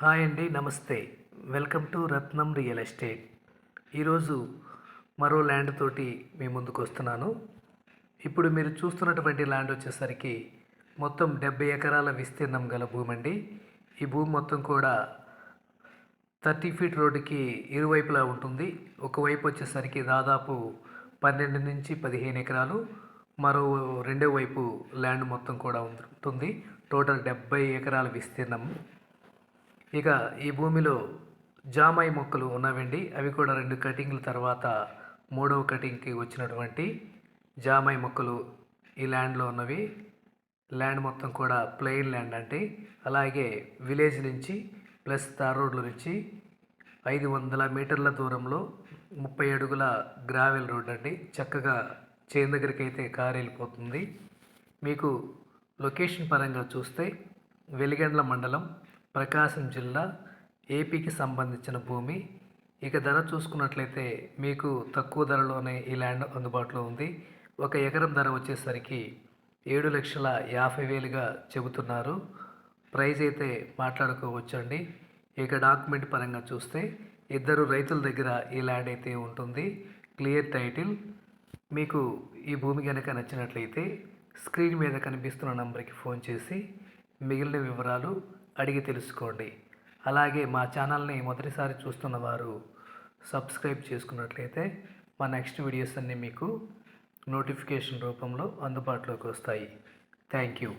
Hi అండి నమస్తే. Welcome to Ratnam real estate. ఈరోజు మరో ల్యాండ్ తోటి మీ ముందుకు వస్తున్నాను. ఇప్పుడు మీరు చూస్తున్నటువంటి ల్యాండ్ వచ్చేసరికి మొత్తం డెబ్బై ఎకరాల విస్తీర్ణం గల భూమి అండి. ఈ భూమి మొత్తం కూడా థర్టీ ఫీట్ రోడ్డుకి ఇరువైపులా ఉంటుంది. ఒకవైపు వచ్చేసరికి దాదాపు పన్నెండు నుంచి పదిహేను ఎకరాలు మరో రెండో వైపు ల్యాండ్ మొత్తం కూడా ఉంటుంది. టోటల్ డెబ్బై ఎకరాల విస్తీర్ణం. ఇక ఈ భూమిలో జామాయి మొక్కలు ఉన్నవండి. అవి కూడా రెండు కటింగ్ల తర్వాత మూడవ కటింగ్కి వచ్చినటువంటి జామాయి మొక్కలు ఈ ల్యాండ్లో ఉన్నవి. ల్యాండ్ మొత్తం కూడా ప్లెయిన్ ల్యాండ్ అంటే అలాగే విలేజ్ నుంచి ప్లస్ తార్ రోడ్ల నుంచి ఐదు వందల మీటర్ల దూరంలో ముప్పై అడుగుల గ్రావెల్ రోడ్ అండి. చక్కగా చేను దగ్గరికి అయితే కారు వెళ్ళిపోతుంది మీకు లొకేషన్ పరంగా చూస్తే వెలిగండ్ల మండలం ప్రకాశం జిల్లా ఏపీకి సంబంధించిన భూమి. ఇక ధర చూసుకున్నట్లయితే మీకు తక్కువ ధరలోనే ఈ ల్యాండ్ అందుబాటులో ఉంది. ఒక ఎకరం ధర వచ్చేసరికి ఏడు లక్షల యాభై వేలుగా చెబుతున్నారు. ప్రైజ్ అయితే మాట్లాడుకోవచ్చండి. ఇక డాక్యుమెంట్ పరంగా చూస్తే ఇద్దరు రైతుల దగ్గర ఈ ల్యాండ్ అయితే ఉంటుంది. Clear title. మీకు ఈ భూమి కనుక నచ్చినట్లయితే స్క్రీన్ మీద కనిపిస్తున్న నంబర్కి ఫోన్ చేసి మిగిలిన వివరాలు అడిగి తెలుసుకోండి. అలాగే మా ఛానల్ని మొదటిసారి చూస్తున్న వారు సబ్స్క్రైబ్ చేసుకున్నట్లయితే మా నెక్స్ట్ వీడియోస్ అన్నీ మీకు నోటిఫికేషన్ రూపంలో అందుబాటులోకి వస్తాయి. Thank you.